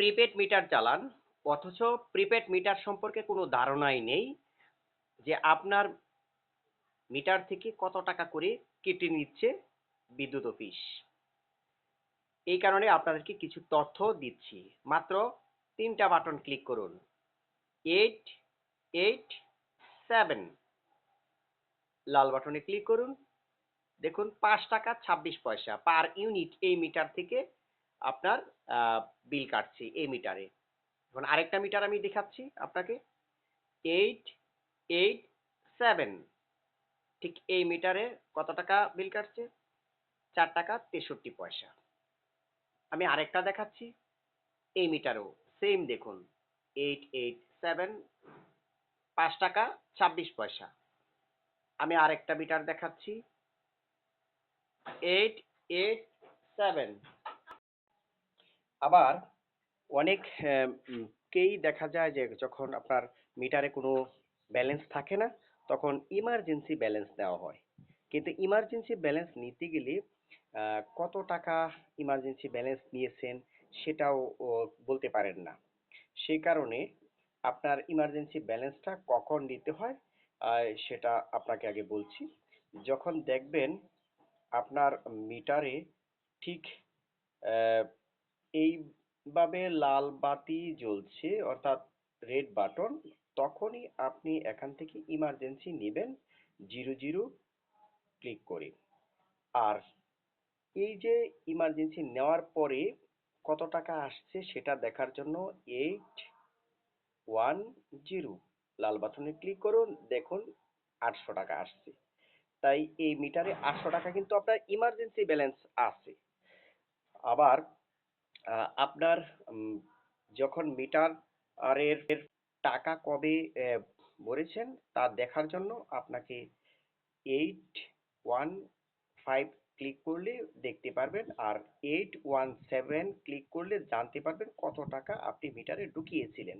Prepaid metre চালান, অথচ prepaid metre সম্পর্কে কোনো ধারণাই নেই যে আপনার মিটার থেকে কত টাকা করে কেটে নিচ্ছে বিদ্যুৎ অফিস। এই কারণে আপনাদেরকে কিছু তথ্য দিচ্ছি। মাত্র তিনটা বাটন ক্লিক করুন। Eight eight, seven. লাল বাটনে ক্লিক করুন। দেখুন পাঁচ টাকা ছাব্বিশ পয়সা পার ইউনিট এই মিটার থেকে আপনার বিল কাটছে এই মিটারে এখন আরেকটা মিটার আমি দেখাচ্ছি আপনাকে। এইট এইট সেভেন ঠিক এই মিটারে কত টাকা বিল কাটছে? চার টাকা তেষট্টি পয়সা। আমি আরেকটা দেখাচ্ছি এই মিটারও সেম দেখুন। এইট এইট সেভেন পাঁচ টাকা ছাব্বিশ পয়সা। আমি আরেকটা মিটার দেখাচ্ছি। এইট এইট সেভেন আবার অনেক কেই দেখা যায় যে যখন আপনার মিটারে কোনো ব্যালেন্স থাকে না, তখন ইমার্জেন্সি ব্যালেন্স দেওয়া হয়। কিন্তু ইমার্জেন্সি ব্যালেন্স নিতে গেলে কত টাকা ইমার্জেন্সি ব্যালেন্স নিয়েছেন সেটাও বলতে পারেন না। সেই কারণে আপনার ইমার্জেন্সি ব্যালেন্সটা কখন নিতে হয় সেটা আপনাকে আগে বলছি। যখন দেখবেন আপনার মিটারে ঠিক এইভাবে লাল বাতি জ্বলছে, অর্থাৎ রেড বাটন তখনই আপনি এখান থেকে ইমার্জেন্সি নেবেন জিরো জিরো ক্লিক করে। আর এই যে ইমার্জেন্সি নেওয়ার পরে কত টাকা আসছে সেটা দেখার জন্য এইট ওয়ান জিরো লাল বাটনে ক্লিক করুন, দেখুন আটশো টাকা আসছে। তাই এই মিটারে আটশো টাকা কিন্তু আপনার ইমার্জেন্সি ব্যালেন্স আছে। আবার আপনার যখন মিটার এর টাকা কবে ভরেছেন তা দেখার জন্য আপনাকে এইট ওয়ান ফাইভ ক্লিক করলে দেখতে পারবেন আর এইট ওয়ান সেভেন ক্লিক করলে জানতে পারবেন কত টাকা আপনি মিটারে ঢুকিয়েছিলেন।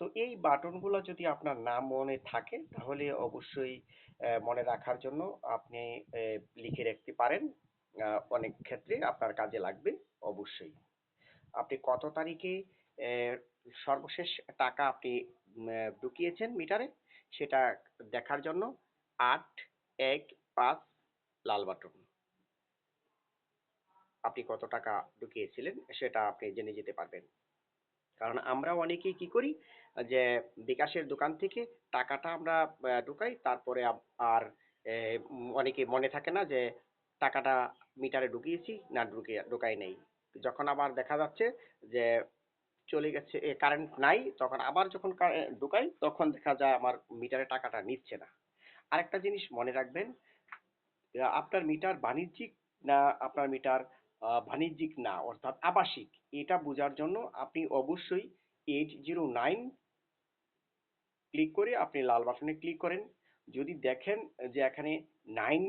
তো এই বাটনগুলো যদি আপনার না মনে থাকে তাহলে অবশ্যই মনে রাখার জন্য আপনি লিখে রাখতে পারেন। অনেক ক্ষেত্রে আপনার কাজে লাগবে, অবশ্যই। আপনি কত তারিখে সর্বশেষ টাকা আপনি ঢুকিয়েছেন মিটারে? সেটা দেখার জন্য আট, এক, পাঁচ, লাল বাটন। আপনি কত টাকা ঢুকিয়েছিলেন সেটা আপনি জেনে যেতে পারবেন। কারণ আমরা অনেকেই কি করি, যে বিকাশের দোকান থেকে টাকাটা আমরা ঢুকাই, তারপরে আর অনেকে মনে থাকে না যে টাকাটা মিটারে ঢুকিয়েছি, না ঢুকিয়ে, ঢুকাই নেই। যখন আবার দেখা যাচ্ছে যে চলে গেছে, এ কারেন্ট নাই, তখন আবার যখন ঢুকাই, তখন দেখা যায় আমার মিটারে টাকাটা নিচ্ছে না। আরেকটা জিনিস মনে রাখবেন আপনার মিটার বাণিজ্যিক না আপনার মিটার বাণিজ্যিক না, অর্থাৎ আবাসিক। এটা বোঝার জন্য আপনি অবশ্যই এইট জিরো নাইন ক্লিক করে আপনি লাল বাটনে ক্লিক করেন। যদি দেখেন যে এখানে নাইন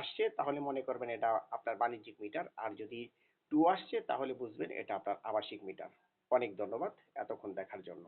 আসছে, তাহলে মনে করবেন এটা আপনার বাণিজ্যিক মিটার আর যদি টু আসছে তাহলে বুঝবেন এটা আপনার আবাসিক মিটার অনেক ধন্যবাদ এতক্ষণ দেখার জন্য।